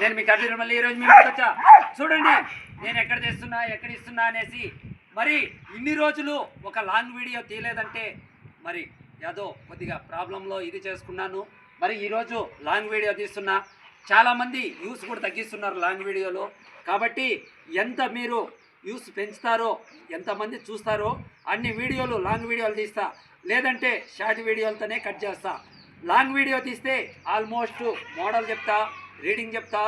నేను మీకు అడ్డు మళ్ళీ ఈరోజు మీకు వచ్చా? చూడండి నేను ఎక్కడ తెస్తున్నా ఎక్కడ ఇస్తున్నా అనేసి. మరి ఇన్ని రోజులు ఒక లాంగ్ వీడియో తీయలేదంటే మరి ఏదో కొద్దిగా ప్రాబ్లంలో ఇది చేసుకున్నాను. మరి ఈరోజు లాంగ్ వీడియో తీస్తున్నా. చాలామంది యూస్ కూడా తగ్గిస్తున్నారు లాంగ్ వీడియోలో. కాబట్టి ఎంత మీరు యూస్ పెంచుతారో ఎంతమంది చూస్తారో అన్ని వీడియోలు లాంగ్ వీడియోలు తీస్తా. లేదంటే షార్ట్ వీడియోలతోనే కట్ చేస్తా. లాంగ్ వీడియో తీస్తే ఆల్మోస్ట్ మోడల్ చెప్తా. రీడింగ్ చెప్తా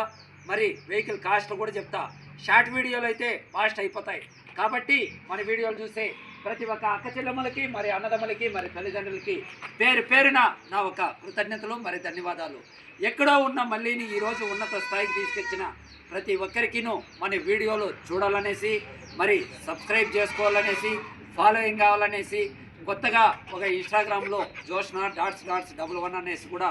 మరి వెహికల్ కాస్ట్లు కూడా చెప్తా. షార్ట్ వీడియోలు అయితే ఫాస్ట్ అయిపోతాయి. కాబట్టి మన వీడియోలు చూసే ప్రతి ఒక్క అక్క చెల్లెమ్మలకి మరి అన్నదమ్మలకి మరి తల్లిదండ్రులకి పేరు పేరున నా ఒక కృతజ్ఞతలు మరి ధన్యవాదాలు. ఎక్కడో ఉన్న మళ్ళీని ఈరోజు ఉన్నత స్థాయికి తీసుకొచ్చిన ప్రతి ఒక్కరికినూ మన వీడియోలు చూడాలనేసి మరి సబ్స్క్రైబ్ చేసుకోవాలనేసి ఫాలోయింగ్ కావాలనేసి కొత్తగా ఒక ఇన్స్టాగ్రామ్లో Joshna dots dots double one అనేసి కూడా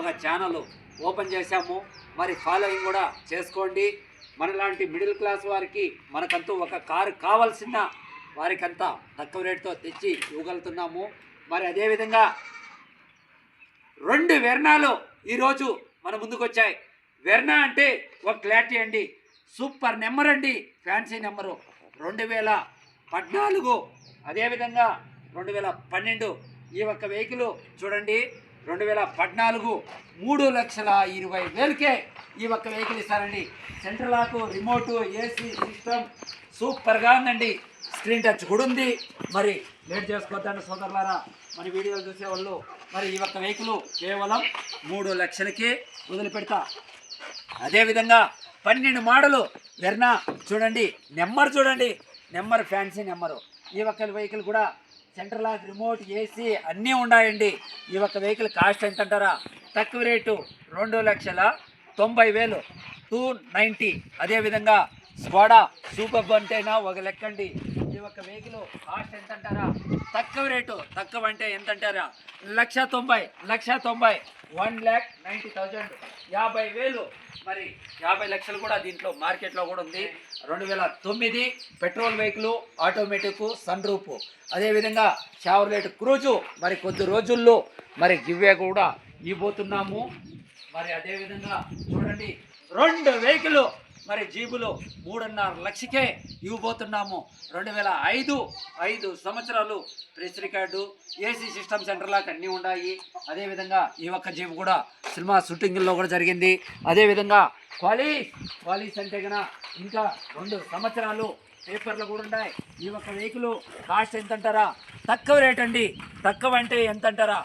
ఒక ఛానల్ ఓపెన్ చేశాము. మరి ఫాలోయింగ్ కూడా చేసుకోండి. మనలాంటి మిడిల్ క్లాస్ వారికి మనకంటూ ఒక కారు కావాల్సిన వారికంతా తక్కువ రేటుతో తెచ్చి ఇవ్వగలుగుతున్నాము. మరి అదేవిధంగా రెండు వెర్నాలు ఈరోజు మన ముందుకు వచ్చాయి వెర్నా అంటే ఒక క్లారిటీ అండి సూపర్ నెంబర్ అండి. ఫ్యాన్సీ నెంబరు రెండు వేల పద్నాలుగు. అదేవిధంగా రెండు వేల పన్నెండు ఈ ఒక్క వెహికల్ చూడండి. రెండు వేల పద్నాలుగు మూడు లక్షల ఇరవై వేలకే ఈ ఒక్క వెహికల్ ఇస్తారండి. సెంట్రల్ లాకు రిమోట్ ఏసీ సిస్టమ్ సూపర్గా ఉందండి. స్క్రీన్ టచ్ కూడా ఉంది. మరి లేట్ చేసుకోవద్దండి సోదరులారా. మరి వీడియోలు చూసేవాళ్ళు మరి ఈ ఒక్క వెహికల్ కేవలం మూడు లక్షలకే వదిలిపెడతా. అదేవిధంగా పన్నెండు మోడలు వెర్నా చూడండి నెంబర్ చూడండి. Number fancy number. ఈ ఒక్క వెహికల్ కూడా సెంట్రల్ లాక్ రిమోట్ ఏసీ అన్నీ ఉన్నాయండి. ఈ ఒక్క వెహికల్ కాస్ట్ ఎంత అంటారా తక్కువ రేటు రెండు లక్షల తొంభై వేలు. Two ninety. అదేవిధంగా స్కోడా సూపర్ అంటేనా ఒక లెక్కండి. ఒక్క వెహికల్ కాస్ట్ ఎంత అంటారా తక్కువ రేటు తక్కువ అంటే ఎంత అంటారా లక్ష తొంభై లక్ష తొంభై వన్ ల్యాక్ నైంటీ థౌజండ్. యాభై వేలు. మరి యాభై లక్షలు కూడా దీంట్లో మార్కెట్లో కూడా ఉంది. రెండు వేల తొమ్మిది పెట్రోల్ వెహికల్ ఆటోమేటిక్ సన్ రూపు అదేవిధంగా షావర్లెట్ క్రూజు. మరి కొద్ది రోజుల్లో మరి గివ్వే కూడా ఇవ్వబోతున్నాము. మరి అదేవిధంగా చూడండి రెండు వెహికల్ మరి జీబులో మూడున్నర లక్షకే ఇవ్వబోతున్నాము. రెండు వేల ఐదు ఐదు సంవత్సరాలు press record AC system centre లాగా అన్నీ ఉన్నాయి అదేవిధంగా ఈ ఒక్క జీబు కూడా సినిమా షూటింగ్లో కూడా జరిగింది. అదేవిధంగా క్వాలీస్ క్వాలీస్ అంటే కనుక ఇంకా రెండు సంవత్సరాలు పేపర్లు కూడా ఉన్నాయి ఈ ఒక్క వెహికల్ కాస్ట్ ఎంత అంటారా తక్కువ రేట్ అండి. తక్కువ అంటే ఎంత అంటారా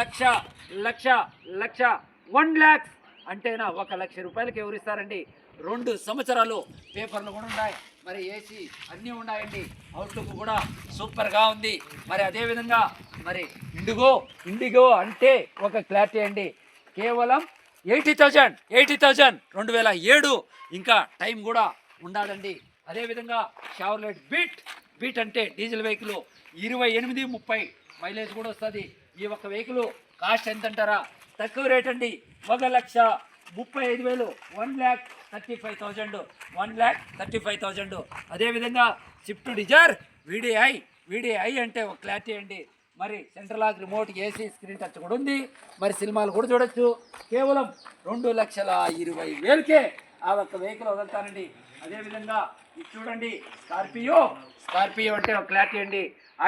లక్ష లక్ష లక్ష వన్ ల్యాక్స్ అంటేనా ఒక లక్ష రూపాయలకి ఎవరు ఇస్తారండి రెండు సంవత్సరాలు పేపర్లు కూడా ఉన్నాయి. మరి ఏసీ అన్నీ ఉన్నాయండి. అవుట్లుక్ కూడా సూపర్గా ఉంది. మరి అదేవిధంగా మరి ఇండిగో ఇండిగో అంటే ఒక క్లారిటీ అండి. కేవలం ఎయిటీ థౌజండ్ ఎయిటీ థౌజండ్ రెండు వేల ఏడు ఇంకా టైం కూడా ఉండాలండి. అదేవిధంగా షావర్లెట్ బీట్ బీట్ అంటే డీజిల్ వెహికల్ ఇరవై ఎనిమిది ముప్పై మైలేజ్ కూడా వస్తుంది. ఈ ఒక్క వెహికల్ కాస్ట్ ఎంత అంటారా తక్కువ రేట్ అండి. ఒక లక్ష ముప్పై ఐదు వేలు one lakh thirty five thousand. One lakh thirty five thousand. అదేవిధంగా స్విఫ్ట్ డిజైర్ వీడిఐ వీడిఐ అంటే ఒక క్లారిటీ అండి. మరి central lock remote AC screen touch కూడా ఉంది. మరి సినిమాలు కూడా చూడొచ్చు. కేవలం రెండు లక్షల ఇరవై వేలకే ఆ ఒక్క వెహికల్ వదులుతానండి అదేవిధంగా ఇది చూడండి స్కార్పియో స్కార్పియో అంటే ఒక క్లారిటీ అండి.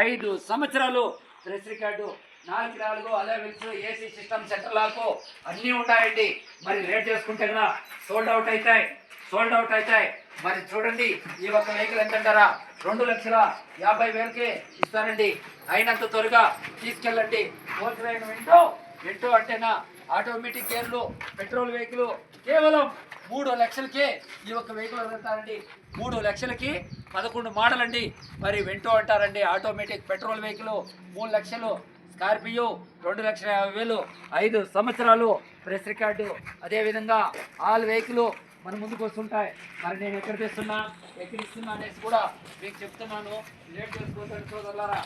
ఐదు సంవత్సరాలు ప్రెస్ రికార్డు నాలుగు నాలుగు అలెవెల్స్ ఏసీ సిస్టమ్ సెంటర్ లాకు అన్నీ ఉంటాయండి. మరి రేట్ చేసుకుంటే కదా సోల్డ్ అవుట్ అవుతాయి సోల్డ్ అవుట్ అవుతాయి. మరి చూడండి ఈ ఒక్క వెహికల్ ఎంత అంటారా రెండు లక్షల యాభై వేలకే ఇస్తారండి. అయినంత త్వరగా తీసుకెళ్ళండి. హోల్సేల్ వింటూ వింటూ అంటేనా? ఆటోమేటిక్ గేర్లు పెట్రోల్ వెహికల్ కేవలం మూడు లక్షలకే ఈ ఒక్క వెహికల్ వదులుతారండి మూడు లక్షలకి పదకొండు మోడల్ అండి మరి వెంటో అంటారండి ఆటోమేటిక్ పెట్రోల్ వెహికల్ మూడు లక్షలు. స్కార్పియో రెండు లక్షల యాభై వేలు ఐదు సంవత్సరాలు ప్రెస్ రికార్డు. అదేవిధంగా ఆల్ వెహికల్ మన ముందుకు వస్తుంటాయి. మరి నేను ఎక్కడ తెస్తున్నా ఎక్కడ ఇస్తున్నా అనేసి కూడా మీకు చెప్తున్నాను. లేట్ చేసుకోవద్దు సోదరులారా.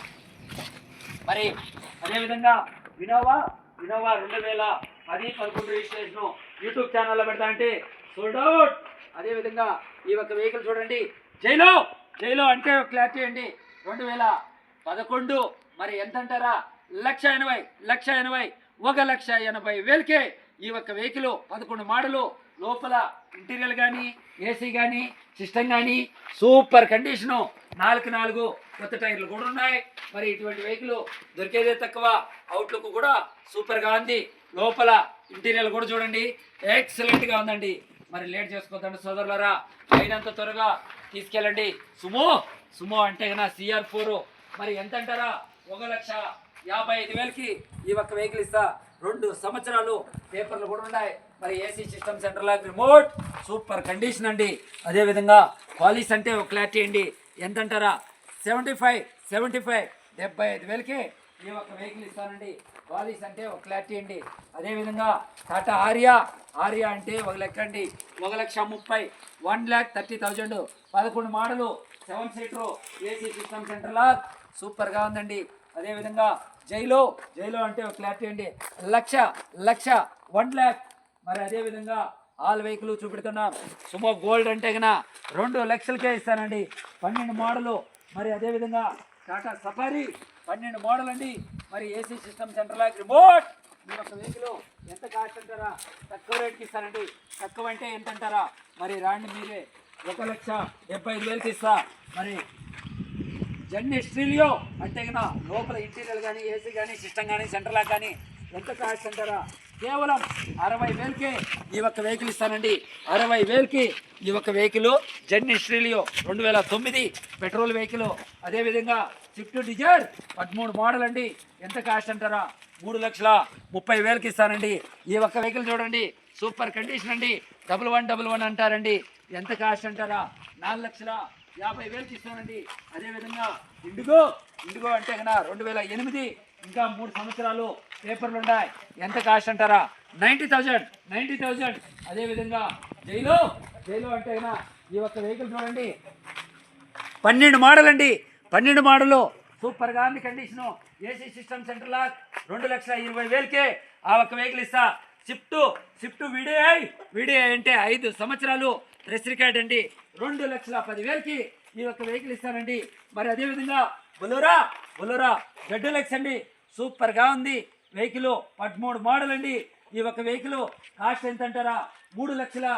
మరి అదేవిధంగా వినోవా వినోవా రెండు వేల పది పదకొండు రిజిస్ట్రేషన్ యూట్యూబ్ ఛానల్లో పెడతా అంటే సోల్డ్ అవుట్ అదేవిధంగా ఈ యొక్క వెహికల్ చూడండి. జైలో జైలో అంటే క్లాప్ క్లారిటీ రెండు వేల పదకొండు మరి ఎంత అంటారా లక్ష ఎనభై లక్ష ఎనభై ఒక లక్ష ఎనభై వేలకే ఈ ఒక్క వెహికల్ పదకొండు మోడలు లోపల ఇంటీరియర్ కానీ ఏసీ కానీ సిస్టమ్ కానీ సూపర్ కండిషను నాలుగు నాలుగు కొత్త టైర్లు కూడా ఉన్నాయి. మరి ఇటువంటి వెహికల్ దొరికేదే తక్కువ. అవుట్లుక్ కూడా సూపర్గా ఉంది. లోపల ఇంటీరియర్ కూడా చూడండి. ఎక్సలెంట్గా ఉందండి. మరి లేట్ చేసుకోదండి సోదరులరా. అయినంత త్వరగా తీసుకెళ్ళండి. సుమో సుమో అంటే కన్నా సిఆర్ ఫోర్ మరి ఎంత అంటారా ఒక లక్ష యాభై ఐదు వేలకి ఈ ఒక్క వెహికల్ ఇస్తా. రెండు సంవత్సరాలు పేపర్లు కూడా ఉన్నాయి. మరి ఏసీ సిస్టమ్ సెంటర్ లాగా రిమోట్ సూపర్ కండిషన్ అండి. అదేవిధంగా పాలిస్ అంటే ఒక క్లారిటీ అండి. ఎంత అంటారా సెవెంటీ ఫైవ్ సెవెంటీ ఫైవ్ డెబ్బై ఐదు వేలకి ఈ ఒక్క వెహికల్ ఇస్తానండి. పాలిస్ అంటే ఒక క్లారిటీ అండి. అదేవిధంగా టాటా ఆర్యా ఆర్యా అంటే ఒక లెక్క అండి. ఒక లక్ష ముప్పై వన్ ల్యాక్ థర్టీ థౌజండ్ పదకొండు model seven seater AC system centre లా. సూపర్గా ఉందండి. అదేవిధంగా జైలో జైలో అంటే ఒక క్లారిటీ అండి. లక్ష లక్ష వన్ ల్యాక్. మరి అదేవిధంగా ఆల్ వెహికల్ చూపెడుతున్నాం. సుమో గోల్డ్ అంటే కన్నా రెండు లక్షలకే ఇస్తానండి. పన్నెండు మోడలు. మరి అదేవిధంగా టాటా సఫారీ పన్నెండు మోడల్ అండి. మరి ఏసీ సిస్టమ్ సెంటర్ రిమోట్. మీరు ఒక వెహికల్ ఎంత కాస్ట్ అంటారా? తక్కువ రేట్కి ఇస్తానండి. తక్కువ అంటే ఎంత అంటారా మరి రాండి మీరే. ఒక లక్ష డెబ్బై ఐదు వేలకి ఇస్తా. మరి జర్నీ స్ట్రీలియో అంటే కదా లోపల ఇంటీరియర్ కానీ ఏసీ కానీ సిస్టమ్ కానీ సెంటర్ కానీ ఎంత కాస్ట్ అంటారా? కేవలం అరవై వేలకే ఈ ఒక్క వెహికల్ ఇస్తానండి. అరవై వేలకి ఈ ఒక్క వెహికల్ జర్నీ స్ట్రీలియో రెండు వేల తొమ్మిది పెట్రోల్ వెహికల్. అదేవిధంగా స్విఫ్ట్ డిజైర్ పదమూడు మోడల్ అండి. ఎంత కాస్ట్ అంటారా? మూడు లక్షల ముప్పై వేలకి ఇస్తానండి. ఈ ఒక్క వెహికల్ చూడండి. సూపర్ కండిషన్ అండి. డబుల్ వన్ డబుల్ వన్ అంటారండి. ఎంత కాస్ట్ అంటారా? నాలుగు లక్షల యాభై వేలకి ఇస్తానండి. అదేవిధంగా ఇండిగో ఇండిగో అంటే కన్నా రెండు వేల ఎనిమిది ఇంకా మూడు సంవత్సరాలు పేపర్లు ఉన్నాయి. ఎంత కాస్ట్ అంటారా? Ninety thousand ninety thousand. అదేవిధంగా జైలో జైలో అంటే కన్నా ఈ ఒక్క వెహికల్ చూడండి. పన్నెండు మోడల్ అండి పన్నెండు మోడలు. సూపర్గా ఉంది condition. AC system centre lock. రెండు లక్షల ఇరవై వేలకే ఆ ఒక్క వెహికల్ ఇస్తా. Shift shift VDI. విడిఐ అంటే ఐదు సంవత్సరాలు. ప్రెస్ రికార్డ్ అండి. రెండు లక్షల పదివేలకి ఈ యొక్క వెహికల్ ఇస్తానండి. మరి అదేవిధంగా బులోరా బులోరా జెడ్ జడ్డులెక్స్ అండి. సూపర్గా ఉంది. వెహికల్ పదమూడు మోడల్ అండి. ఈ యొక్క వెహికల్ కాస్ట్ ఎంత అంటారా మూడు లక్షల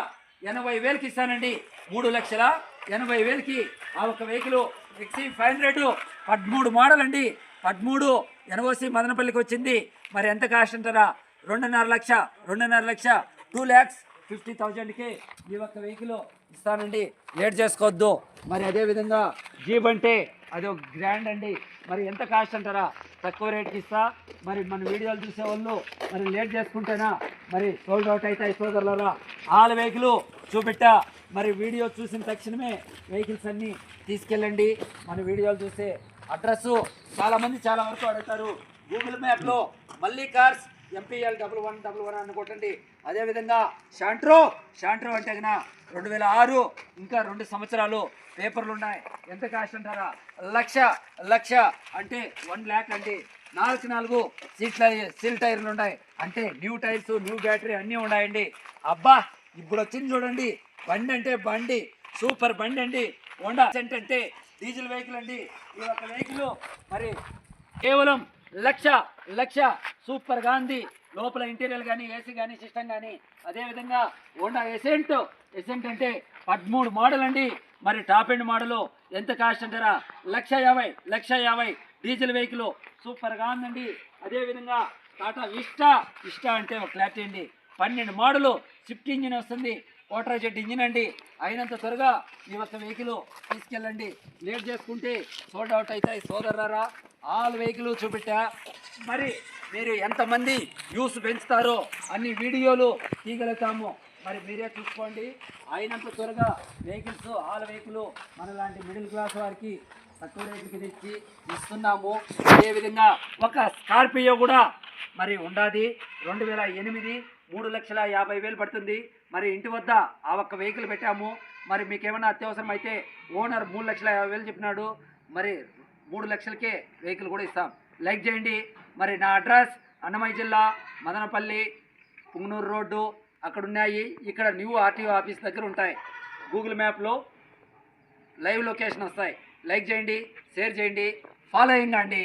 ఎనభై వేలకి ఇస్తానండి. మూడు లక్షల ఎనభై వేలకి ఆ ఒక వెహికల్ ఎక్సీ ఫైవ్ హండ్రెడ్ పదమూడు మోడల్ అండి. పదమూడు ఎన్ఓసి మదనపల్లికి వచ్చింది. మరి ఎంత కాస్ట్ అంటారా? రెండున్నర లక్ష రెండున్నర లక్ష టూ ల్యాక్స్ ఫిఫ్టీ థౌజండ్కి ఈ ఒక్క వెహికల్ ఇస్తానండి. లేట్ చేసుకోవద్దు. మరి అదేవిధంగా జీప్ అంటే అది ఒక గ్రాండ్ అండి. మరి ఎంత కాస్ట్ అంటారా? తక్కువ రేట్కి ఇస్తా. మరి మన వీడియోలు చూసే వాళ్ళు మరి లేట్ చేసుకుంటేనా? మరి సోల్డ్ అవుట్ అవుతాయి సోదరులరా. ఆల్ వెహికల్ చూపెట్టా. మరి వీడియో చూసిన తక్షణమే వెహికల్స్ అన్నీ తీసుకెళ్ళండి. మన వీడియోలు చూసే అడ్రస్సు చాలామంది చాలా వరకు అడుగుతారు. గూగుల్ మ్యాప్లో మళ్ళీ cars MPL double one double one అని కొట్టండి. అదేవిధంగా షాంట్రో షాంట్రో అంటే కన్నా రెండు వేల ఆరు ఇంకా రెండు సంవత్సరాలు పేపర్లు ఉన్నాయి. ఎంత కాస్ట్ అంటారా? లక్ష లక్ష అంటే వన్ ల్యాక్ అండి. నాలుగు నాలుగు సీట్ల సీల్ టైర్లు ఉన్నాయి. అంటే న్యూ టైర్స్ న్యూ బ్యాటరీ అన్నీ ఉన్నాయండి. అబ్బా ఇప్పుడు వచ్చింది చూడండి. బండి అంటే బండి. సూపర్ బండి అండి. హోండా అంటే డీజిల్ వెహికల్ అండి. ఈ యొక్క వెహికల్ మరి కేవలం లక్ష లక్ష సూపర్గా ఉంది. లోపల ఇంటీరియర్ కానీ ఏసీ కానీ సిస్టమ్ కానీ అదేవిధంగా హోండా ఎసెంట్ ఎసెంట్ అంటే పదమూడు మోడల్ అండి. మరి టాప్ ఎండ్ మోడలు ఎంత కాస్ట్ అంటారా? లక్ష యాభై లక్ష యాభై డీజిల్ వెహికల్ సూపర్గా ఉందండి. అదేవిధంగా టాటా ఇష్టా ఇష్టా అంటే ఒక క్లారిటీ అండి. పన్నెండు మోడలు స్విఫ్ట్ ఇంజిన్ వస్తుంది. కోటరా జెట్ ఇంజిన్ అండి. అయినంత త్వరగా ఈ ఒక్క వెహికల్ తీసుకెళ్ళండి. లేట్ చేసుకుంటే సోల్డ్ అవుట్ అవుతాయి సోదరులారా. ఆల్ వెహికల్ చూపెట్టా. మరి మీరు ఎంతమంది యూస్ పెంచుతారో అన్ని వీడియోలు తీయగలుగుతాము. మరి మీరే చూసుకోండి. అయినంత త్వరగా వెహికల్స్ ఆల్ వెహికల్ మన లాంటి మిడిల్ క్లాస్ వారికి తక్కువ రేటుకి తెచ్చి ఇస్తున్నాము. అదేవిధంగా ఒక స్కార్పియో కూడా మరి ఉండాది. రెండు వేల ఎనిమిది మూడు లక్షల యాభై వేలు పడుతుంది. మరి ఇంటి వద్ద ఆ ఒక్క వెహికల్ పెట్టాము. మరి మీకు ఏమైనా అత్యవసరం అయితే ఓనర్ మూడు లక్షల యాభై వేలు చెప్పినాడు. మరి మూడు లక్షలకే వెహికల్ కూడా ఇస్తాం. లైక్ చేయండి. మరి నా అడ్రస్ అన్నమయ్య జిల్లా మదనపల్లి పుంగనూరు రోడ్డు అక్కడ ఉన్నాయి ఇక్కడ న్యూ ఆర్టీఓ ఆఫీస్ దగ్గర ఉంటాయి. గూగుల్ మ్యాప్లో లైవ్ లొకేషన్ వస్తాయి. లైక్ చేయండి షేర్ చేయండి ఫాలోయింగ్ అండి